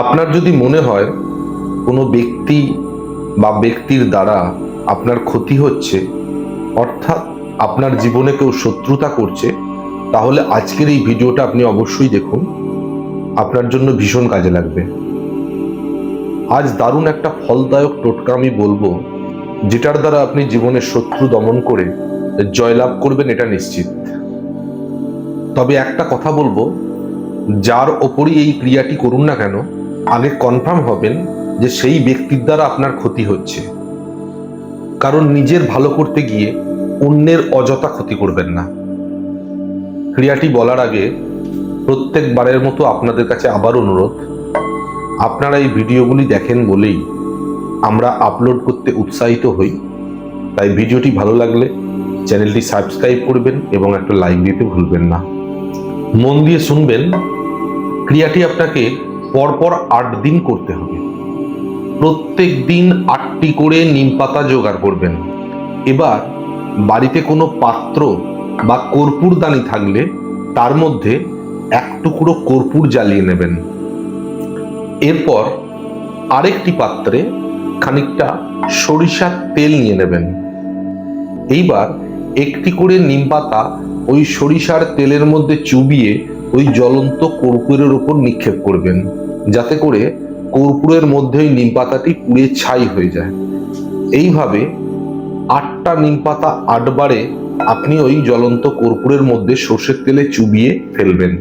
আপনার যদি মনে হয় কোনো ব্যক্তি বা ব্যক্তির দ্বারা আপনার ক্ষতি হচ্ছে, অর্থাৎ আপনার জীবনে কেউ শত্রুতা করছে, তাহলে আজকের এই ভিডিওটা আপনি অবশ্যই দেখুন। আপনার জন্য ভীষণ কাজে লাগবে। আজ দারুণ একটা ফলদায়ক টোটকা আমি বলব, যেটার দ্বারা আপনি জীবনের শত্রু দমন করে জয়লাভ করবেন, এটা নিশ্চিত। তবে একটা কথা বলব, যার ওপরই এই ক্রিয়াটি করুন না কেন আগে কনফার্ম হবেন যে সেই ব্যক্তির দ্বারা আপনার ক্ষতি হচ্ছে। কারণ নিজের ভালো করতে গিয়ে অন্যের অযথা ক্ষতি করবেন না। ক্রিয়াটি বলার আগে প্রত্যেকবারের মতো আপনাদের কাছে আবার অনুরোধ, আপনারা এই ভিডিওগুলি দেখেন বলেই আমরা আপলোড করতে উৎসাহিত হই। তাই ভিডিওটি ভালো লাগলে চ্যানেলটি সাবস্ক্রাইব করবেন এবং একটা লাইক দিতে ভুলবেন না। মন দিয়ে শুনবেন, ক্রিয়াটি আপনাকে পরপর আট দিন করতে হবে। প্রত্যেক দিন আটটি করে নিম পাতা জোগাড় করবেন। এবার বাড়িতে কোনো পাত্র বা কর্পূরদানি থাকলে তার মধ্যে এক টুকরো কর্পূর জ্বালিয়ে নেবেন। এরপর আরেকটি পাত্রে খানিকটা সরিষার তেল নিয়ে নেবেন। এইবার একটি করে নিম পাতা ওই সরিষার তেলের মধ্যে চুবিয়ে ওই জ্বলন্ত কর্পূরের উপর নিক্ষেপ করবেন। যাতে করে কর্পূরের মধ্যে ওই নিম পাতাটি পুড়ে ছাই হয়ে যায়। এইভাবে আটটা নিম পাতা আটবারে আপনি ওই জ্বলন্ত কর্পূরের মধ্যে সর্ষের তেলে চুবিয়ে ফেলবেন।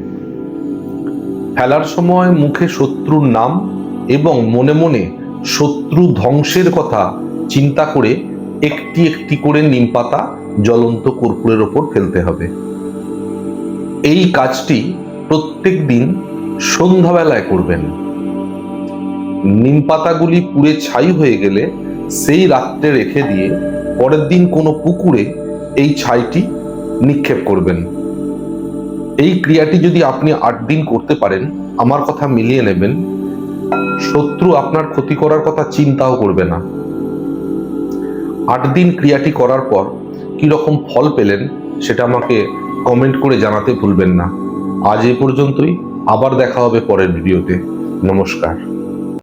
ফেলার সময় মুখে শত্রুর নাম এবং মনে মনে শত্রু ধ্বংসের কথা চিন্তা করে একটি একটি করে নিম পাতা জ্বলন্ত কর্পূরের ওপর ফেলতে হবে। এই কাজটি প্রত্যেক দিন সন্ধ্যাবেলায় করবেন। নিম পাতাগুলি পুড়ে ছাই হয়ে গেলে সেই রাত্রে রেখে দিয়ে পরের দিন কোনো পুকুরে এই ছাইটি নিক্ষেপ করবেন। এই ক্রিয়াটি যদি আপনি আট দিন করতে পারেন, আমার কথা মিলিয়ে নেবেন। শত্রু আপনার ক্ষতি করার কথা চিন্তাও করবে না। আট দিন ক্রিয়াটি করার পর কি রকম ফল পেলেন, সেটা আমাকে কমেন্ট করে জানাতে ভুলবেন না। আজ এ পর্যন্তই। আবার দেখা হবে পরের ভিডিওতে। নমস্কার।